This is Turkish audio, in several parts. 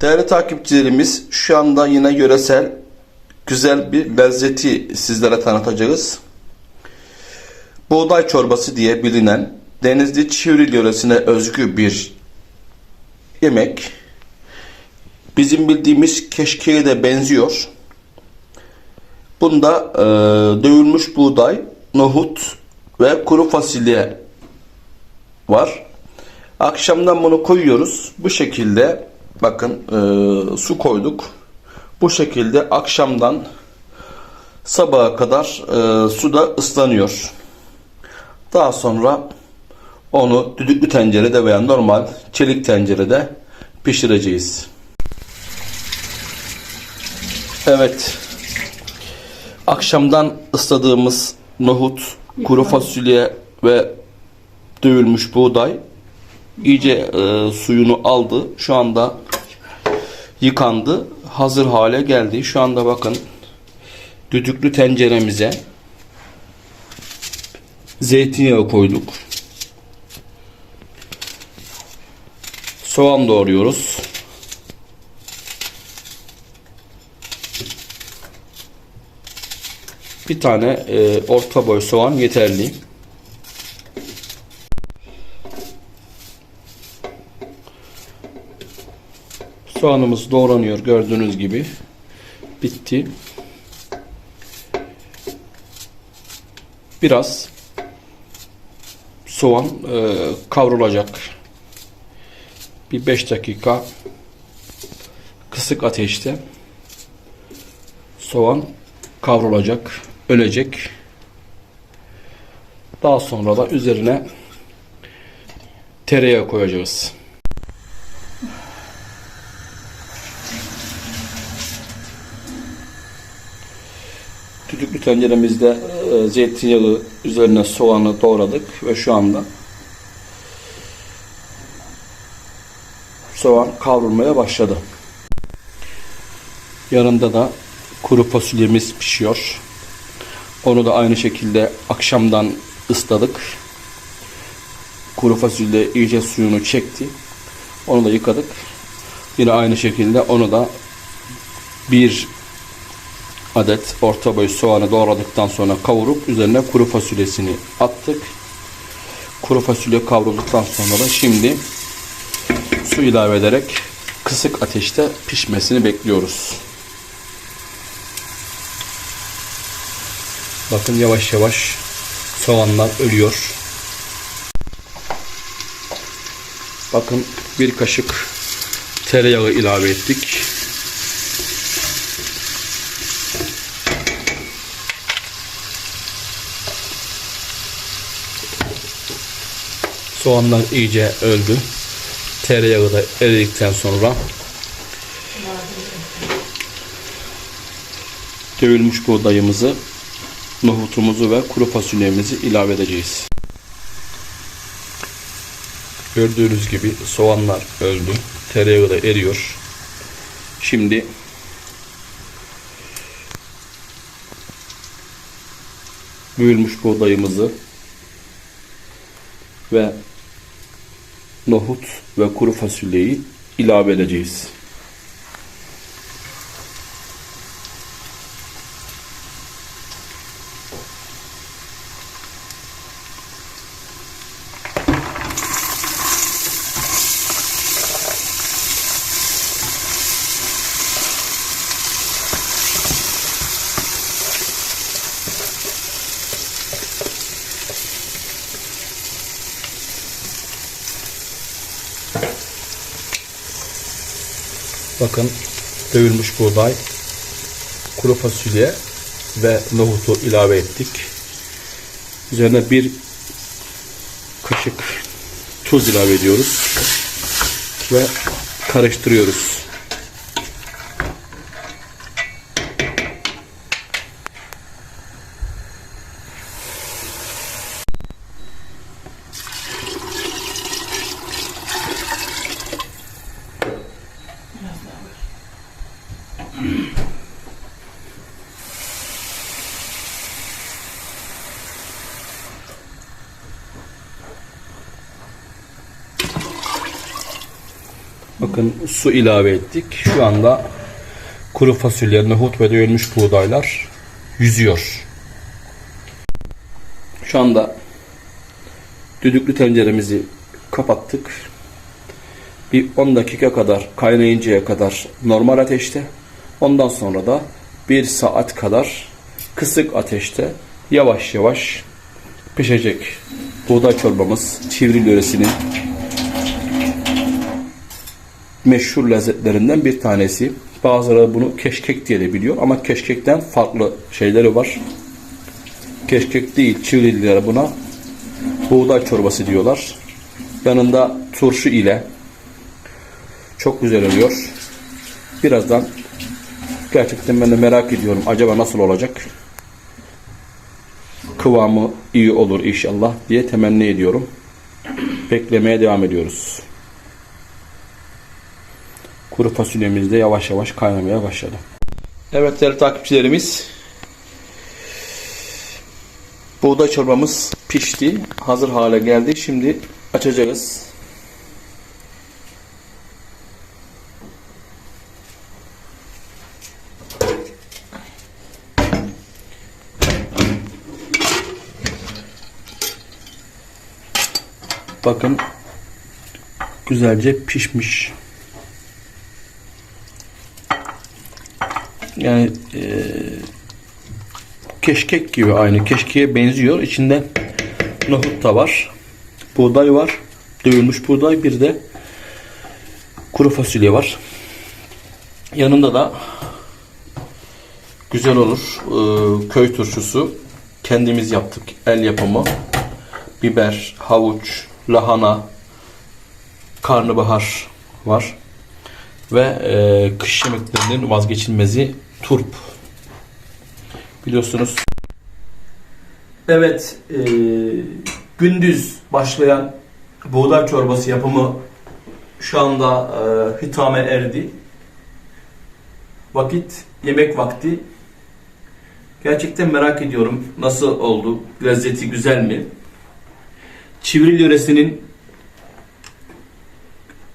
Değerli takipçilerimiz şu anda yine yöresel güzel bir lezzeti sizlere tanıtacağız. Buğday çorbası diye bilinen Denizli Çivril yöresine özgü bir yemek. Bizim bildiğimiz keşkeye de benziyor. Bunda e, dövülmüş buğday, nohut ve kuru fasulye var. Akşamdan bunu koyuyoruz. Bu şekilde bakın e, su koyduk. Bu şekilde akşamdan sabaha kadar e, suda ıslanıyor. Daha sonra onu düdüklü tencerede veya normal çelik tencerede pişireceğiz. Evet. Akşamdan ısladığımız nohut, kuru fasulye ve dövülmüş buğday iyice e, suyunu aldı. Şu anda yıkandı. Hazır hale geldi. Şu anda bakın düdüklü tenceremize zeytinyağı koyduk. Soğan doğruyoruz. Bir tane e, orta boy soğan yeterli. Soğanımız doğranıyor gördüğünüz gibi. Bitti. Biraz soğan e, kavrulacak. Bir 5 dakika kısık ateşte soğan kavrulacak, ölecek. Daha sonra da üzerine tereyağı koyacağız. Düdüklü tenceremizde e, zeytinyağı üzerine soğanı doğradık ve şu anda soğan kavrulmaya başladı. Yanında da kuru fasulyemiz pişiyor. Onu da aynı şekilde akşamdan ısladık. Kuru fasulye iyice suyunu çekti. Onu da yıkadık. Yine aynı şekilde onu da bir adet orta boy soğanı doğradıktan sonra kavurup üzerine kuru fasulyesini attık. Kuru fasulye kavrulduktan sonra da şimdi su ilave ederek kısık ateşte pişmesini bekliyoruz. Bakın yavaş yavaş soğanlar ölüyor. Bakın bir kaşık tereyağı ilave ettik. Soğanlar iyice öldü. Tereyağı da eridikten sonra dövülmüş buğdayımızı, nohutumuzu ve kuru fasulyemizi ilave edeceğiz. Gördüğünüz gibi soğanlar öldü. Tereyağı da eriyor. Şimdi büyülmüş buğdayımızı ve nohut ve kuru fasulyeyi ilave edeceğiz. Bakın dövülmüş buğday, kuru fasulye ve nohutu ilave ettik. Üzerine bir kaşık tuz ilave ediyoruz ve karıştırıyoruz. Bakın su ilave ettik. Şu anda kuru fasulye, nohut ve dövülmüş buğdaylar yüzüyor. Şu anda düdüklü tenceremizi kapattık. Bir 10 dakika kadar kaynayıncaya kadar normal ateşte. Ondan sonra da 1 saat kadar kısık ateşte yavaş yavaş pişecek buğday çorbamız çivril yöresinin meşhur lezzetlerinden bir tanesi. Bazıları bunu keşkek diye de biliyor ama keşkekten farklı şeyleri var. Keşkek değil, Çivrililer buna buğday çorbası diyorlar. Yanında turşu ile çok güzel oluyor. Birazdan gerçekten ben de merak ediyorum. Acaba nasıl olacak? Kıvamı iyi olur inşallah diye temenni ediyorum. Beklemeye devam ediyoruz. Kuru fasulyemiz de yavaş yavaş kaynamaya başladı. Evet değerli takipçilerimiz. Buğday çorbamız pişti. Hazır hale geldi. Şimdi açacağız. Bakın güzelce pişmiş. Yani eee, keşkek gibi aynı. Keşkeğe benziyor. İçinde nohut da var. Buğday var. Dövülmüş buğday. Bir de kuru fasulye var. Yanında da güzel olur. eee, köy turşusu. Kendimiz yaptık. El yapımı. Biber, havuç, lahana, karnabahar var. Ve eee, kış yemeklerinin vazgeçilmezi turp. Biliyorsunuz. Evet, eee, gündüz başlayan buğday çorbası yapımı şu anda eee, hitame erdi. Vakit, yemek vakti. Gerçekten merak ediyorum nasıl oldu, lezzeti güzel mi? Çivril yöresinin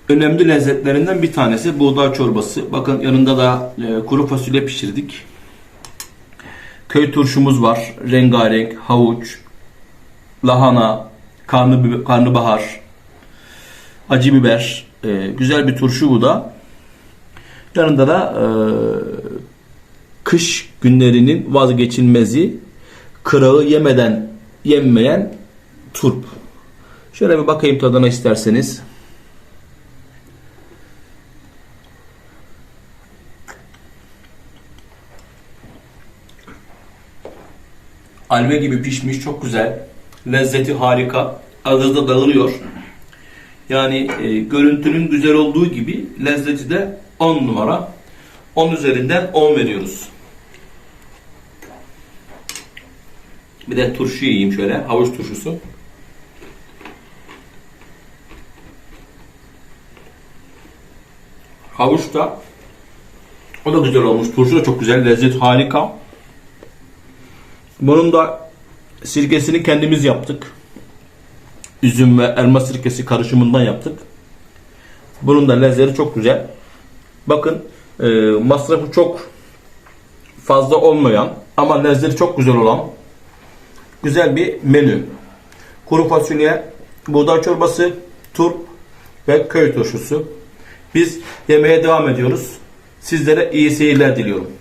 önemli lezzetlerinden bir tanesi buğday çorbası. Bakın yanında da e, kuru fasulye pişirdik. Köy turşumuz var. Rengarenk, havuç, lahana, karnı, karnabahar, acı biber. E, güzel bir turşu bu da. Yanında da e, kış günlerinin vazgeçilmezi kırağı yemeden yenmeyen turp. Şöyle bir bakayım tadına isterseniz. Alve gibi pişmiş, çok güzel. Lezzeti harika. Ağızda dağılıyor. Yani e, görüntünün güzel olduğu gibi lezzeti de 10 numara. 10 üzerinden 10 veriyoruz. Bir de turşu yiyeyim şöyle. Havuç turşusu. Havuç da o da güzel olmuş. Turşu da çok güzel. Lezzet harika. Bunun da sirkesini kendimiz yaptık. Üzüm ve elma sirkesi karışımından yaptık. Bunun da lezzeti çok güzel. Bakın e, masrafı çok fazla olmayan ama lezzeti çok güzel olan güzel bir menü. Kuru fasulye, buğday çorbası, turp ve köy turşusu. Biz yemeğe devam ediyoruz. Sizlere iyi seyirler diliyorum.